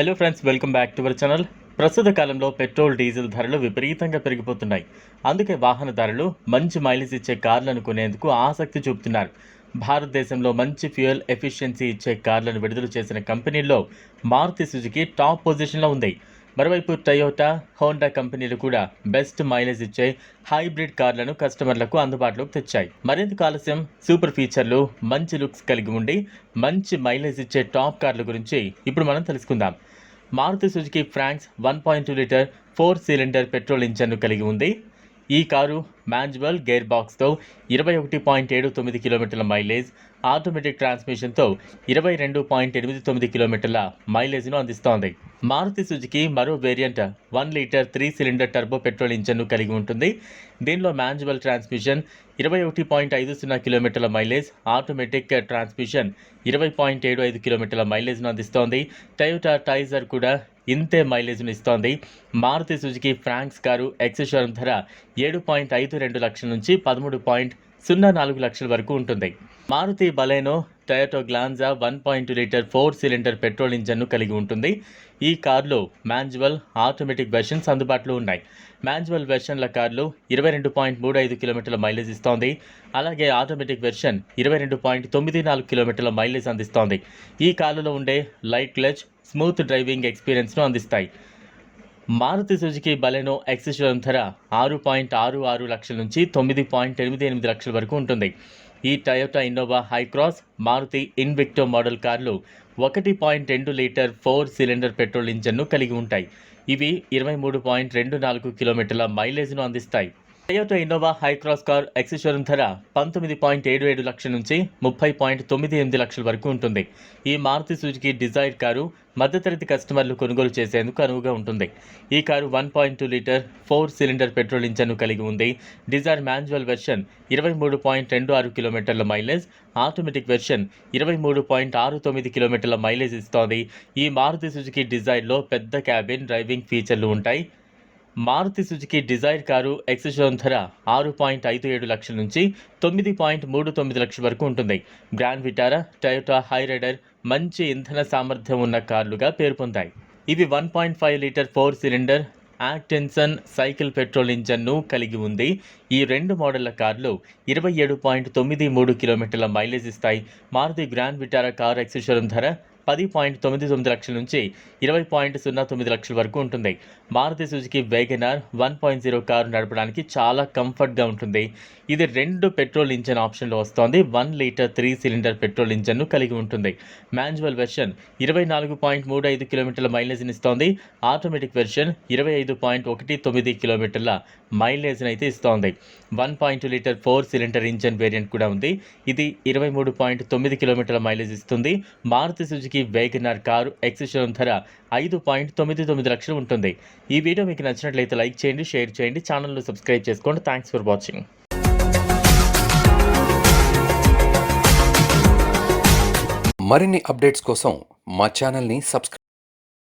Hello friends welcome back to our channel ప్రస్తుత కాలంలో petrol diesel ధరలు విపరీతంగా పెరిగిపోతున్నాయి. అందుకే వాహనదారులు మంచి మైలేజ్ ఇచ్చే కార్లను కొనేందుకు ఆసక్తి చూపుతున్నారు. భారతదేశంలో మంచి ఫ్యూయల్ ఎఫిషియన్సీ ఇచ్చే కార్లను విడుదల చేసిన కంపెనీల్లో మారుతి సుజుకి టాప్ పొజిషన్లో ఉంది. మరోవైపు టయోటా హోండా కంపెనీలు కూడా బెస్ట్ మైలేజ్ ఇచ్చే హైబ్రిడ్ కార్లను కస్టమర్లకు అందుబాటులోకి తెచ్చాయి. మరింత ఆలస్యం సూపర్ ఫీచర్లు మంచి లుక్స్ కలిగి ఉండి మంచి మైలేజ్ ఇచ్చే టాప్ కార్ల గురించి ఇప్పుడు మనం తెలుసుకుందాం. Maruti Suzuki Fronx one point two litre four cylinder petrol ఇంజన్ను కలిగి ఉంది. ఈ కారు మాన్యువల్ గేర్ బాక్స్తో ఇరవై ఒకటి పాయింట్ ఏడు తొమ్మిది కిలోమీటర్ల మైలేజ్ ఆటోమేటిక్ ట్రాన్స్మిషన్తో ఇరవై రెండు పాయింట్ ఎనిమిది తొమ్మిది కిలోమీటర్ల మైలేజ్ను అందిస్తోంది. మారుతి సుజుకి మరో variant one litre three cylinder turbo petrol ఇంజన్ను కలిగి ఉంటుంది. దీనిలో మాన్యువల్ ట్రాన్స్మిషన్ ఇరవై ఒకటి పాయింట్ ఐదు సున్నా కిలోమీటర్ల మైలేజ్ ఆటోమేటిక్ ట్రాన్స్మిషన్ ఇరవై పాయింట్ ఏడు ఐదు కిలోమీటర్ల మైలేజ్ను అందిస్తోంది. టయోటా టైజర్ కూడా ఇంతే మైలేజ్ను ఇస్తోంది. Maruti Suzuki Fronx car ex showroom ధర ఏడు పాయింట్ ఐదు రెండు లక్షల నుంచి పదమూడు పాయింట్ సున్నా నాలుగు లక్షల వరకు ఉంటుంది. Maruti Baleno Toyota Glanza one point litre four cylinder petrol ఇంజన్ను కలిగి ఉంటుంది. ఈ కార్లో మాన్యువల్ ఆటోమేటిక్ వెర్షన్స్ అందుబాటులో ఉన్నాయి. మాన్యువల్ వెర్షన్ల కార్లు ఇరవై రెండు పాయింట్ మూడు ఐదు కిలోమీటర్ల మైలేజ్ ఇస్తోంది. అలాగే ఆటోమేటిక్ వెర్షన్ ఇరవై రెండు పాయింట్ తొమ్మిది నాలుగు కిలోమీటర్ల మైలేజ్ అందిస్తోంది. ఈ కార్లలో ఉండే లైట్ క్లచ్ స్మూత్ డ్రైవింగ్ ఎక్స్పీరియన్స్ను అందిస్తాయి. మారుతి సుజుకి బలెనో ఎక్సెషోరం ధర ఆరు పాయింట్ ఆరు ఆరు లక్షల నుంచి తొమ్మిది పాయింట్ ఎనిమిది ఎనిమిది లక్షల వరకు ఉంటుంది. ఈ Toyota Innova Hycross Maruti Invicto model కార్లు ఒకటి పాయింట్ రెండు లీటర్ ఫోర్ సిలిండర్ పెట్రోల్ ఇంజన్ను కలిగి ఉంటాయి. ఇవి ఇరవై మూడు పాయింట్ రెండు నాలుగు కిలోమీటర్ల మైలేజ్ను అందిస్తాయి. Toyota Innova Hycross car ex showroom ధర పంతొమ్మిది పాయింట్ ఏడు ఏడు లక్షల నుంచి ముప్పై పాయింట్ తొమ్మిది ఎనిమిది లక్షల వరకు ఉంటుంది. ఈ మారుతి సుజుకి డిజైర్ కారు మధ్యతరగతి కస్టమర్లు కొనుగోలు చేసేందుకు అనువుగా ఉంటుంది. ఈ car one point two litre four cylinder petrol ఇంజన్ను కలిగి ఉంది. డిజైర్ మాన్యువల్ వెర్షన్ ఇరవై మూడు పాయింట్ రెండు ఆరు కిలోమీటర్ల మైలేజ్ ఆటోమేటిక్ వెర్షన్ ఇరవై మూడు పాయింట్ ఆరు తొమ్మిది కిలోమీటర్ల మైలేజ్ ఇస్తోంది. ఈ మారుతి సుజుకి డిజైర్లో పెద్ద క్యాబిన్ డ్రైవింగ్ ఫీచర్లు ఉంటాయి. మారుతి సుజుకి డిజైర్ కారు ఎక్సెషన్ ధర ఆరు పాయింట్ ఐదు ఏడు లక్షల నుంచి తొమ్మిది పాయింట్ మూడు తొమ్మిది లక్షల వరకు ఉంటుంది. గ్రాండ్ విటారా టయోటా హైరైడర్ మంచి ఇంధన సామర్థ్యం ఉన్న కార్లుగా పేరు పొందాయి. ఇవి one point five litre four cylinder Atkinson cycle petrol ఇంజన్ను కలిగి ఉంది. ఈ రెండు మోడళ్ళ కార్లు ఇరవై ఏడు పాయింట్ తొమ్మిది మూడు కిలోమీటర్ల మైలేజ్ ఇస్తాయి. మారుతి గ్రాండ్ విటారా కార్ ఎక్సెషన్ ధర పది పాయింట్ తొమ్మిది తొమ్మిది లక్షల నుంచి ఇరవై పాయింట్ సున్నా తొమ్మిది లక్షల వరకు ఉంటుంది. Maruti Suzuki WagonR one point zero car నడపడానికి చాలా కంఫర్ట్గా ఉంటుంది. ఇది రెండు పెట్రోల్ ఇంజన్ ఆప్షన్లో వస్తోంది. One litre three cylinder petrol ఇంజన్ను కలిగి ఉంటుంది. మాన్యువల్ వెర్షన్ ఇరవై నాలుగు పాయింట్ మూడు ఐదు కిలోమీటర్ల మైలేజ్ని ఇస్తోంది. ఆటోమేటిక్ వెర్షన్ ఇరవై ఐదు పాయింట్ ఒకటి తొమ్మిది కిలోమీటర్ల మైలేజ్ని అయితే ఇస్తోంది. One point litre four cylinder engine variant కూడా ఉంది. ఇది ఇరవై మూడు పాయింట్ తొమ్మిది కిలోమీటర్ల మైలేజ్ ఇస్తుంది. మారుతి సుజుకి వేగనార్ కారు ఎక్సెషన్ ధర ఐదు పాయింట్ తొమ్మిది తొమ్మిది లక్షలు ఉంటుంది. ఈ వీడియో మీకు నచ్చినట్లయితే లైక్ చేయండి షేర్ చేయండి ఛానల్ను సబ్స్క్రైబ్ చేసుకోండి. Thanks for watching. మరిన్ని అప్డేట్స్ కోసం మా ఛానల్ని సబ్స్క్రైబ్